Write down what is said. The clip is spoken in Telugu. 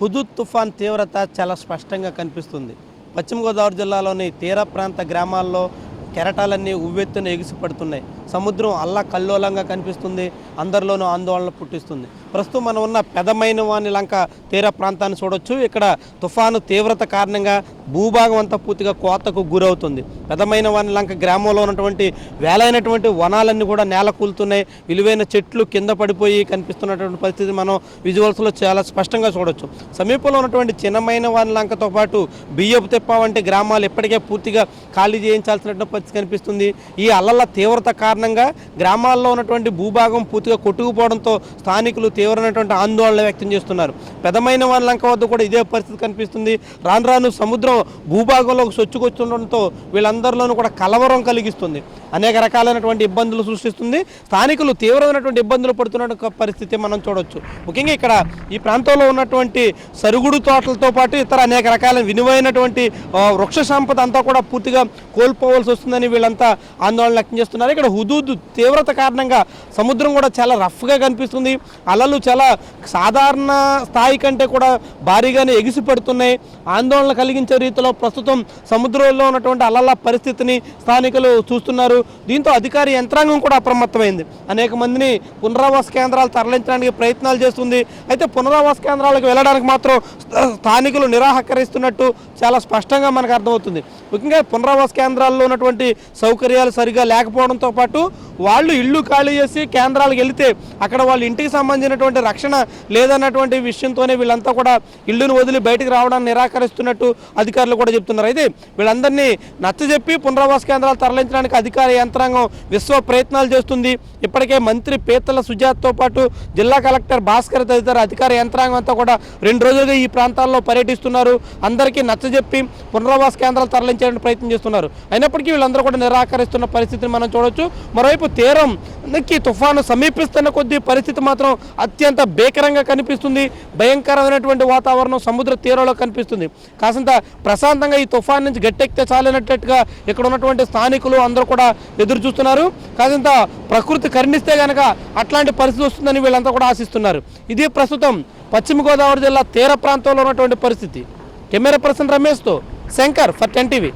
హుదూద్ తుఫాన్ తీవ్రత చాలా స్పష్టంగా కనిపిస్తుంది. పశ్చిమ గోదావరి జిల్లాలోని తీర ప్రాంత గ్రామాల్లో కెరటాలన్నీ ఉవ్వెత్తున ఎగిసిపడుతున్నాయి. సముద్రం అల్లా కల్లోలంగా కనిపిస్తుంది అందరిలోనూ ఆందోళన పుట్టిస్తుంది. ప్రస్తుతం మనం ఉన్న పెదమైన వాని లంక తీర ప్రాంతాన్ని చూడొచ్చు. ఇక్కడ తుఫాను తీవ్రత కారణంగా భూభాగం అంతా పూర్తిగా కోతకు గురవుతుంది. పెదమైన వాని లంక గ్రామంలో ఉన్నటువంటి వేలైనటువంటి వనాలన్నీ కూడా నేల కూలుతున్నాయి. విలువైన చెట్లు కింద పడిపోయి కనిపిస్తున్నటువంటి పరిస్థితి మనం విజువల్స్లో చాలా స్పష్టంగా చూడొచ్చు. సమీపంలో ఉన్నటువంటి చిన్నమైన వాణి లంకతో పాటు బియ్యపు తిప్ప వంటి గ్రామాలు ఇప్పటికే పూర్తిగా ఖాళీ చేయించాల్సినటువంటి పరిస్థితి కనిపిస్తుంది. ఈ అల్లల తీవ్రత కారణంగా గ్రామాల్లో ఉన్నటువంటి భూభాగం పూర్తిగా కొట్టుకుపోవడంతో స్థానికులు తీవ్రమైనటువంటి ఆందోళన వ్యక్తం చేస్తున్నారు. పెదమైన వాని లంక వద్ద కూడా ఇదే పరిస్థితి కనిపిస్తుంది. రాను రాను సముద్రం భూభాగంలోకి చొచ్చుకొస్తుండడంతో వీళ్ళందరిలోనూ కూడా కలవరం కలిగిస్తుంది. అనేక రకాలైనటువంటి ఇబ్బందులు సృష్టిస్తుంది. స్థానికులు తీవ్రమైనటువంటి ఇబ్బందులు పడుతున్న పరిస్థితి మనం చూడొచ్చు. ముఖ్యంగా ఇక్కడ ఈ ప్రాంతంలో ఉన్నటువంటి సరుగుడు తోటలతో పాటు ఇతర అనేక రకాల విలువైనటువంటి వృక్ష సంపద అంతా కూడా పూర్తిగా కోల్పోవలసి వస్తుందని వీళ్ళంతా ఆందోళన వ్యక్తం చేస్తున్నారు. ఇక్కడ హుదూద్ తీవ్రత కారణంగా సముద్రం కూడా చాలా రఫ్గా కనిపిస్తుంది. అలలు చాలా సాధారణ స్థాయి కంటే కూడా భారీగానే ఎగిసి పడుతున్నాయి ఆందోళన కలిగించే రీతిలో ప్రస్తుతం సముద్రంలో ఉన్నటువంటి అలల పరిస్థితిని స్థానికులు చూస్తున్నారు. దీంతో అధికారి యంత్రాంగం కూడా అప్రమత్తమైంది. అనేక మందిని పునరావాస కేంద్రాలు తరలించడానికి ప్రయత్నాలు చేస్తుంది. అయితే పునరావాస కేంద్రాలకు వెళ్ళడానికి మాత్రం స్థ- స్థానికులు నిరాహకరిస్తున్నట్టు చాలా స్పష్టంగా మనకు అర్థమవుతుంది. ముఖ్యంగా పునరావాస కేంద్రాల్లో ఉన్నటువంటి సౌకర్యాలు సరిగా లేకపోవడంతో పాటు వాళ్ళు ఇల్లు ఖాళీ చేసి కేంద్రాలకు వెళితే అక్కడ వాళ్ళ ఇంటికి సంబంధించినటువంటి రక్షణ లేదన్నటువంటి విషయంతోనే వీళ్ళంతా కూడా ఇళ్ళును వదిలి బయటకు రావడానికి నిరాకరిస్తున్నట్టు అధికారులు కూడా చెప్తున్నారు. అయితే వీళ్ళందరినీ నచ్చజెప్పి పునరావాస కేంద్రాలు తరలించడానికి అధికార యంత్రాంగం విశ్వ ప్రయత్నాలు చేస్తుంది. ఇప్పటికే మంత్రి పీతల సుజాత్తో పాటు జిల్లా కలెక్టర్ భాస్కర్ తదితర అధికార యంత్రాంగం అంతా కూడా రెండు రోజులుగా ఈ ప్రాంతాల్లో పర్యటిస్తున్నారు. అందరికీ నచ్చజెప్పి పునరావాస కేంద్రాలు తరలించడానికి ప్రయత్నం చేస్తున్నారు. అయినప్పటికీ వీళ్ళందరూ కూడా నిరాకరిస్తున్న పరిస్థితిని మనం చూడొచ్చు. మరోవైపు తీరం తుఫాను సమీపిస్తున్న కొద్దీ పరిస్థితి మాత్రం అత్యంత భీకరంగా కనిపిస్తుంది. భయంకరమైనటువంటి వాతావరణం సముద్ర తీరంలో కనిపిస్తుంది. కాసంత ప్రశాంతంగా ఈ తుఫాన్ నుంచి గట్టెక్కితే చాలినట్టుగా ఇక్కడ ఉన్నటువంటి స్థానికులు అందరూ కూడా ఎదురు చూస్తున్నారు. కాసంత ప్రకృతి కరుణిస్తే గనక అట్లాంటి పరిస్థితి వస్తుందని వీళ్ళంతా కూడా ఆశిస్తున్నారు. ఇది ప్రస్తుతం పశ్చిమ గోదావరి జిల్లా తీర ప్రాంతంలో ఉన్నటువంటి పరిస్థితి. కెమెరా పర్సన్ రమేష్తో శంకర్ ఫర్ టెన్ టీవీ.